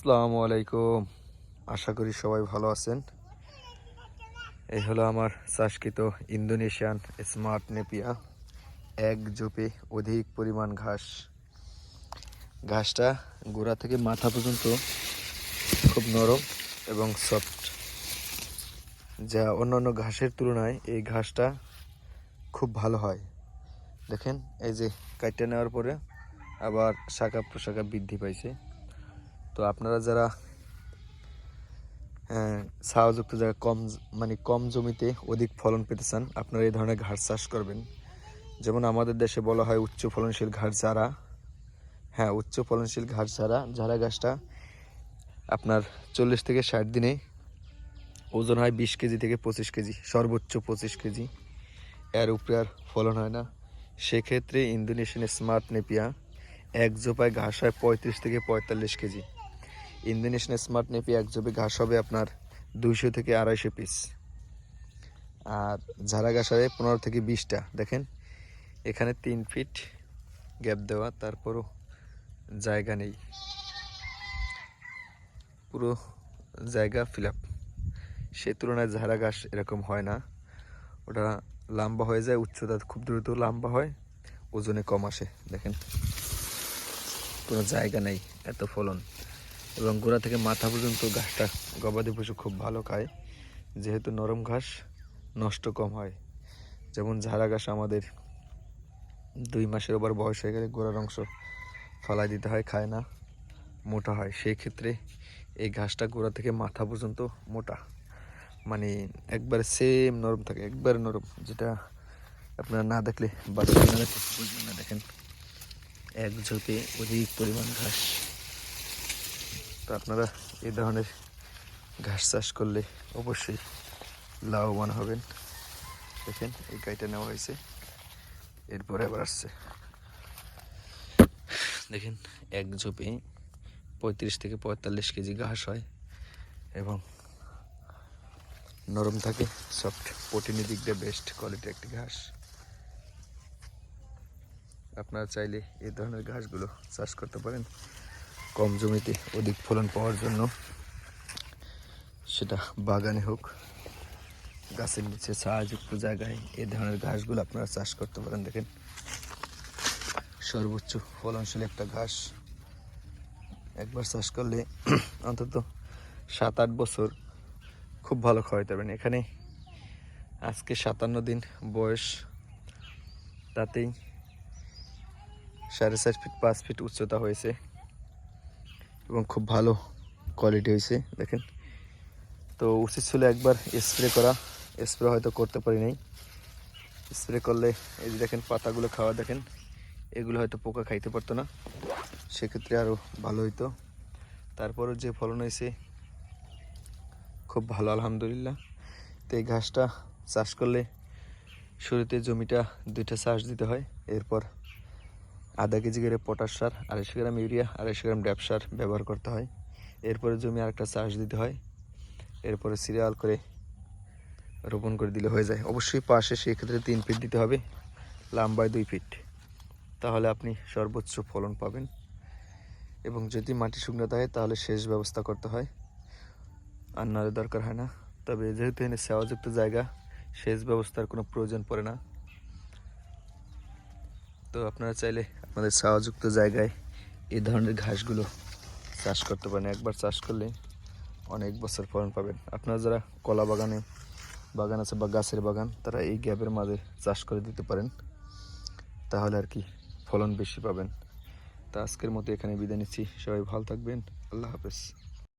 আসসালামু আলাইকুম। আশা করি সবাই ভালো আছেন। এই হলো আমার চাষকৃত ইন্দোনেশিয়ান স্মার্ট নেপিয়া। এক জোপে অধিক পরিমাণ ঘাস। ঘাসটা গোড়া থেকে মাথা পর্যন্ত খুব নরম এবং সফট। যা অন্যান্য ঘাসের তুলনায় এই ঘাসটা খুব ভালো হয়। দেখেন, এই যে কাইটে নেওয়ার পরে আবার শাখা প্রশাখা বৃদ্ধি পাইছে। তো আপনারা যারা সাহাযুক্ত জায়গা কম মানে কম জমিতে অধিক ফলন পেতে চান, আপনারা এই ধরনের ঘাস চাষ করবেন। যেমন আমাদের দেশে বলা হয় উচ্চ ফলনশীল ঘাস যারা হ্যাঁ উচ্চ ফলনশীল ঘাস যারা যারা গাছটা আপনার চল্লিশ থেকে ষাট দিনে ওজন হয় বিশ কেজি থেকে পঁচিশ কেজি, সর্বোচ্চ পঁচিশ কেজি। এর উপরে আর ফলন হয় না। সেক্ষেত্রে ইন্দোনেশিয়ান স্মার্ট নেপিয়া এক জোপায় ঘাস হয় পঁয়ত্রিশ থেকে পঁয়তাল্লিশ কেজি। ইন্দোনেশিয়ান স্মার্ট নেপিয়া এক জোপে ঘাস হবে আপনার দুইশো থেকে আড়াইশো পিস আর ঝাড়া ঘাস হবে পনেরো থেকে বিশটা, দেখেন। এখানে তিন ফিট গ্যাপ দেওয়া, তারপরও জায়গা নেই। পুরো জায়গা ফিল আপ সে তুলনায় ঝাড়া ঘাস এরকম হয় না। ওটা লম্বা হয়ে যায়, উচ্চতা খুব দ্রুত লম্বা হয়, ওজনে কম আসে, দেখেন। কোনো জায়গা নেই, এত ফলন। এবং গোড়া থেকে মাথা পর্যন্ত ঘাসটা গবাদি পশু খুব ভালো খায়। যেহেতু নরম ঘাস, নষ্ট কম হয়। যেমন ঝাড়া ঘাস আমাদের দুই মাসের ওপর বয়স হয়ে গেলে গোড়ার অংশ ফলাই দিতে হয়, খায় না, মোটা হয়। সেই ক্ষেত্রে এই ঘাসটা গোড়া থেকে মাথা পর্যন্ত মোটা। মানে একবারে সেম নরম থাকে, একবারে নরম। যেটা আপনারা না দেখলে বাচ্চা না। দেখেন, এক ঝোপে অধিক পরিমাণ ঘাস। তো আপনারা এই ধরনের ঘাস চাষ করলে অবশ্যই লাভবান হবেন। দেখেন, এই গাইটা নেওয়া হয়েছে। এরপরে আবার আসছে। দেখেন, এক ঝোপে পঁয়ত্রিশ থেকে পঁয়তাল্লিশ কেজি ঘাস হয় এবং নরম থাকে সফট প্রোটিনের দিক দিয়ে বেস্ট কোয়ালিটি একটি ঘাস। আপনারা চাইলে এই ধরনের ঘাসগুলো চাষ করতে পারেন। কম জমিতে অধিক ফলন পাওয়ার জন্য সেটা বাগানে হোক, গাছের নিচে ছায়াযুক্ত জায়গায় এ ধরনের ঘাসগুলো আপনারা চাষ করতে পারেন। দেখেন, সর্বোচ্চ ফলনশীল একটা ঘাস। একবার চাষ করলে অন্তত সাত আট বছর খুব ভালো খাওয়াইতে পারবেন। এখানে আজকে সাতান্ন দিন বয়স, তাতেই সাড়ে চার ফিট, পাঁচ ফিট উচ্চতা হয়েছে। এবং খুব ভালো কোয়ালিটি হয়েছে, দেখেন। তো উচিত ছিল একবার স্প্রে করা। স্প্রে হয়তো করতে পারি নাই স্প্রে করলে এই যে দেখেন পাতাগুলো খাওয়া, দেখেন, এগুলো হয়তো পোকা খাইতে পারতো না। সেক্ষেত্রে আরও ভালো হইতো। তারপরও যে ফলন হয়েছে, খুব ভালো, আলহামদুলিল্লাহ। তো এই ঘাসটা চাষ করলে শুরুতে জমিটা দুইটা চাষ দিতে হয়, এরপর আধা কেজি করে পটাশ সার, আড়াইশো গ্রাম ইউরিয়া, আড়াইশো গ্রাম ড্যাপ সার ব্যবহার করতে হয়। এরপরে জমি আরেকটা চাষ দিতে হয়। এরপরে সিরিয়াল করে রোপণ করে দিলে হয়ে যায়। অবশ্যই পাশে সেই ক্ষেত্রে তিন ফিট দিতে হবে, লম্বায় দুই ফিট। তাহলে আপনি সর্বোচ্চ ফলন পাবেন। এবং যদি মাটি শুকনো থাকে, তাহলে সেচ ব্যবস্থা করতে হয়। আর নাহলে দরকার হয় না। তবে যেহেতু এনে সেওয়াযুক্ত জায়গা, সেচ ব্যবস্থার কোনো প্রয়োজন পড়ে না। তো আপনারা চাইলে আপনাদের সেওয়াযুক্ত জায়গায় এই ধরনের ঘাসগুলো চাষ করতে পারেন। একবার চাষ করলে অনেক বছর ফলন পাবেন। আপনারা যারা কলা বাগানে, বাগান আছে বা গাছের বাগান, তারা এই গ্যাপের মাঝে চাষ করে দিতে পারেন। তাহলে আর কি ফলন বেশি পাবেন। তা আজকের মতো এখানে বিদায় নিচ্ছি। সবাই ভালো থাকবেন। আল্লাহ হাফেজ।